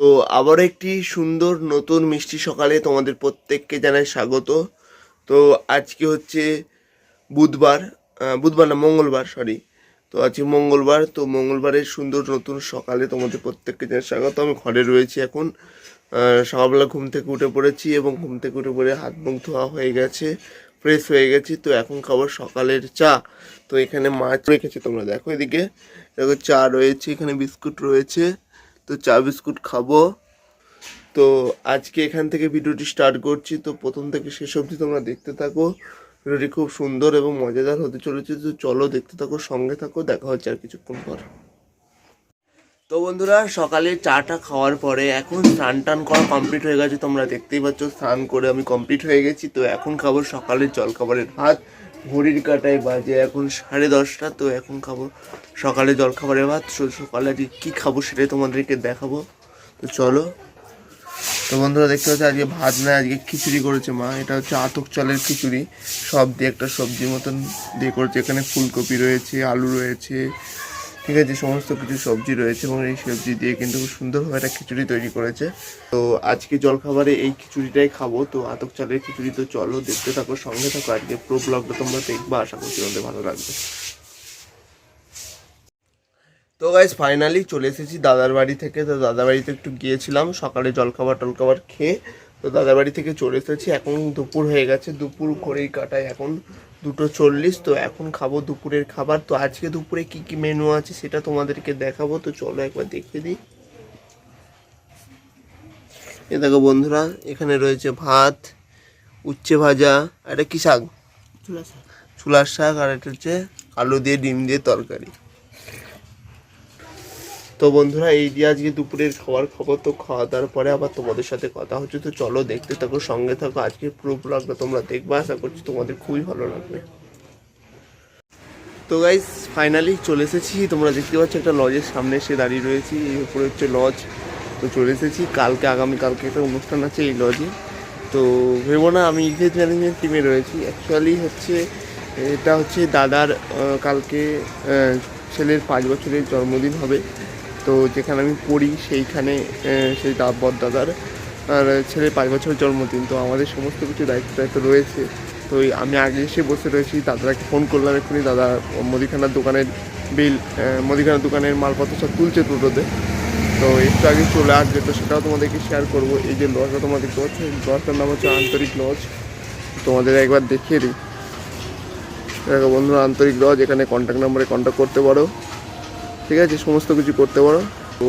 তো আবার একটি সুন্দর নতুন মিষ্টি সকালে তোমাদের প্রত্যেককে জানাই স্বাগত। তো আজকে হচ্ছে বুধবার বুধবার না, মঙ্গলবার সরি তো আজকে মঙ্গলবার, তো মঙ্গলবারের সুন্দর নতুন সকালে তোমাদের প্রত্যেককে জানাই স্বাগত। আমি ঘরে রয়েছি এখন। সকালবেলা ঘুম থেকে উঠে পড়েছি এবং ঘুম থেকে উঠে পড়ে হাত মুখ ধোয়া হয়ে গেছে ফ্রেশ হয়ে গেছি। তো এখন খাবার সকালের চা। তো এখানে মাছ রেখেছে তোমরা দেখো এদিকে। দেখো চা রয়েছে, এখানে বিস্কুট রয়েছে। তো চা বিস্কুট খাব। তো আজকে এখান থেকে ভিডিওটি স্টার্ট করছি। তো প্রথম থেকে শেষ অবধি তোমরা দেখতে থাকো। ভিডিওটি খুব সুন্দর এবং মজাদার হতে চলেছে। তো চলো দেখতে থাকো, সঙ্গে থাকো, দেখা হচ্ছে আর কিছুক্ষণ পর। তো বন্ধুরা, সকালে চাটা খাওয়ার পরে এখন স্নান টান করা কমপ্লিট হয়ে গেছে। তোমরা দেখতেই পাচ্ছ, স্নান করে আমি কমপ্লিট হয়ে গেছি। তো এখন খাব সকালের জল খাবারের ভাত। ঘড়ির কাটাই বাজে, এখন সাড়ে দশটা, তো এখন খাব সকালে জল খাবারের ভাত সকালে আজকে কী খাব সেটাই তোমাদেরকে দেখাবো। তো চলো। তো বন্ধুরা, দেখতে পাচ্ছি আজকে ভাত নয়, আজকে খিচুড়ি করেছে মা, এটা হচ্ছে আতক চালের খিচুড়ি। সব দিয়ে একটা সবজি মতন দিয়ে করেছে, এখানে ফুলকপি রয়েছে, আলু রয়েছে ঠিক আছে, সমস্ত কিছু সবজি রয়েছে এবং এই সবজি দিয়ে কিন্তু খুব সুন্দরভাবে একটা খিচুড়ি তৈরি করেছে। তো আজকে জলখাবারে এই খিচুড়িটাই খাব। তো আতক চালের খিচুড়ি তো চলো, দেখতে থাকো, সঙ্গে থাকো। আজকে প্রো ব্লগটা তোমরা দেখবা, আশা করছি তোমাদের ভালো লাগবে। তো গাইজ ফাইনালি চলে এসেছি দাদার বাড়ি থেকে। তো দাদার বাড়িতে একটু গিয়েছিলাম, সকালে জলখাবার টলখাবার খেয়ে। তো দাদার বাড়ি থেকে চলে এসেছি। এখন দুপুর হয়ে গেছে, দুপুর ঘড়ির কাটায় এখন দুটো চল্লিশ তো এখন খাব দুপুরের খাবার। তো আজকে দুপুরে কি কি মেনু আছে সেটা তোমাদেরকে দেখাবো তো চলো একবার দেখে দিই এ দেখো বন্ধুরা এখানে রয়েছে ভাত উচ্ছে ভাজা আর এটা কি শাক। চুলার শাক আর এটা হচ্ছে আলু দিয়ে ডিম দিয়ে তরকারি। তো বন্ধুরা, এই দিয়ে আজকে দুপুরের খাবার খাব। তো খাওয়া দাওয়ার পরে আবার তোমাদের সাথে কথা হচ্ছে। তো চলো দেখতে থাকো, সঙ্গে থাকো। আজকে পুরো ব্লগটা তোমরা দেখবে। আশা করছি তোমাদের খুবই ভালো লাগবে। তো গাইজ ফাইনালি চলে এসেছি। তোমরা দেখতে পাচ্ছ একটা লজের সামনে এসে দাঁড়িয়ে রয়েছি। এই উপরে হচ্ছে লজ তো চলে এসেছি। কালকে, আগামীকালকে একটা অনুষ্ঠান আছে এই লজে তো ভেবো না, আমি ইভেন্ট ম্যানেজমেন্ট টিমে রয়েছি। অ্যাকচুয়ালি হচ্ছে, এটা হচ্ছে দাদার কালকে ছেলের পাঁচ বছরের জন্মদিন হবে। তো যেখানে আমি পড়ি সেইখানে সেই দাবর দাদার, আর ছেলে পাঁচ বছরের জন্মদিন। তো আমাদের সমস্ত কিছু দায়িত্ব দায়িত্ব রয়েছে। তো আমি আগে এসে বসে রয়েছি, দাদাকে ফোন করলাম এক্ষুনি। দাদা মুদিখানার দোকানের বিল মুদিখানার দোকানের মালপত্র সব তুলছে টোটোতে তো। একটু আগে চলে আসবে, তো সেটাও তোমাদেরকে শেয়ার করব। এই যে লজটা তোমাদের পাচ্ছ লজটার নাম হচ্ছে আন্তরিক লজ। তোমাদের একবার দেখিয়ে দিই। দেখো বন্ধুরা, আন্তরিক লজ, এখানে কন্ট্যাক্ট নাম্বারে কন্ট্যাক্ট করতে পারো। ঠিক আছে, সমস্ত কিছু করতে পারো। তো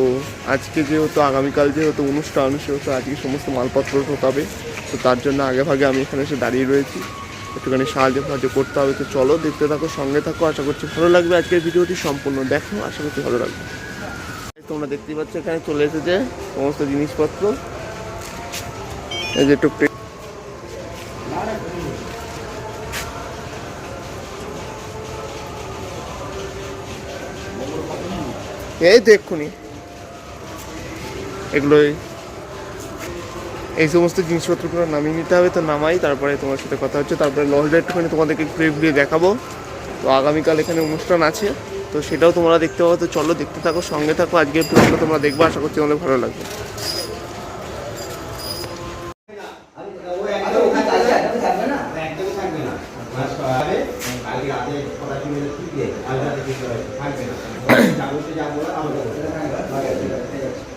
আজকে যেহেতু, আগামীকাল যেহেতু অনুষ্ঠান, সেহেতু আজকে সমস্ত মালপত্র ঢোকাবে। তো তার জন্য আগে ভাগে আমি এখানে এসে দাঁড়িয়ে রয়েছি। একটুখানি সাহায্য সাহায্য করতে হবে। তো চলো, দেখতে থাকো, সঙ্গে থাকো। আশা করছি ভালো লাগবে আজকের ভিডিওটি। সম্পূর্ণ দেখো, আশা করছি ভালো লাগবে। তোমরা দেখতেই পাচ্ছ, এখানে চলে এসেছে সমস্ত জিনিসপত্র। এই যে টুকটাক এই তো এক্ষুনি। এগুলোই। এই সমস্ত জিনিসপত্রগুলো নামিয়ে নিতে হবে, তো নামাই, তারপরে তোমার সাথে কথা হচ্ছে। তারপরে লজটা একটুখানি তোমাদেরকে ঘুরে ঘুরিয়ে দেখাবো। তো আগামীকাল এখানে অনুষ্ঠান আছে, তো সেটাও তোমরা দেখতে পাবো। তো চলো দেখতে থাকো, সঙ্গে থাকো, আজকের তোমরা দেখব, আশা করছি তোমাদের ভালো লাগবে একদমই থাকবে না মাস হবে কালকে রাতে কথা শুনে ঠিক দিয়ে কাল রাতে কিছু থাকবে না যাব তো যাব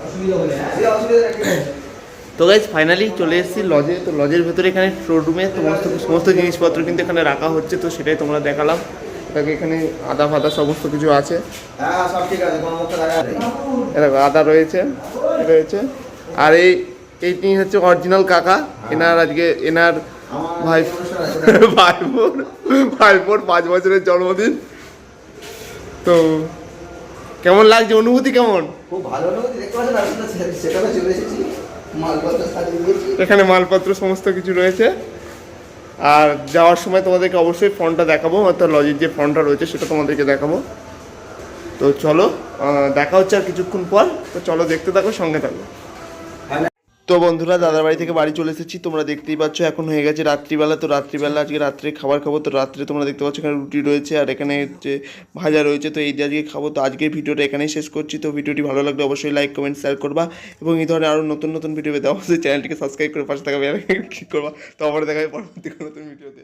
অসুবিধা হলে তো গাইজ ফাইনালি চলে এসেছি লজে তো লজের ভেতরে এখানে রুমে সমস্ত সমস্ত জিনিসপত্র কিন্তু এখানে রাখা হচ্ছে। তো সেটাই তোমরা দেখালাম। এটাকে এখানে আদা ফাদা সমস্ত কিছু আছে। হ্যাঁ দেখা এরকম আদা রয়েছে রয়েছে। আর এই এইটি হচ্ছে অরিজিনাল কাকা। এনার আজকে এনার ভাই ভাইপোর ভাইপোর পাঁচ বছরের জন্মদিন। তো কেমন লাগছে? অনুভূতি কেমন? খুব ভালো দেখতে পাচ্ছেন এখানে মালপত্র সমস্ত কিছু রয়েছে। আর যাওয়ার সময় তোমাদেরকে অবশ্যই ফোনটা দেখাবো অর্থাৎ লজির যে ফোনটা রয়েছে সেটা তোমাদেরকে দেখাবো। তো চলো দেখা হচ্ছে আর কিছুক্ষণ পর। তো চলো দেখতে থাকো সঙ্গে থাকো। তো বন্ধুরা, দাদার বাড়ি থেকে বাড়ি চলে এসেছি। তোমরা দেখতেই পাচ্ছ, এখন হয়ে গেছে রাত্রিবেলা। তো রাত্রিবেলা আজকে রাত্রে খাবার খাব। তো রাত্রে তোমরা দেখতে পাচ্ছ, এখানে রুটি রয়েছে আর এখানে যে ভাজা রয়েছে। তো এই দিয়ে আজকে খাব। তো আজকে ভিডিওটা এখানেই শেষ করছি। তো ভিডিওটি ভালো লাগলে অবশ্যই লাইক, কমেন্ট শেয়ার করবা এবং এই ধরনের আরও নতুন নতুন ভিডিও পেতে অবশ্যই চ্যানেলটিকে সাবস্ক্রাইব করে পাশে থাকা ক্লিক করবা। তো আবার দেখা পরবর্তী নতুন ভিডিওতে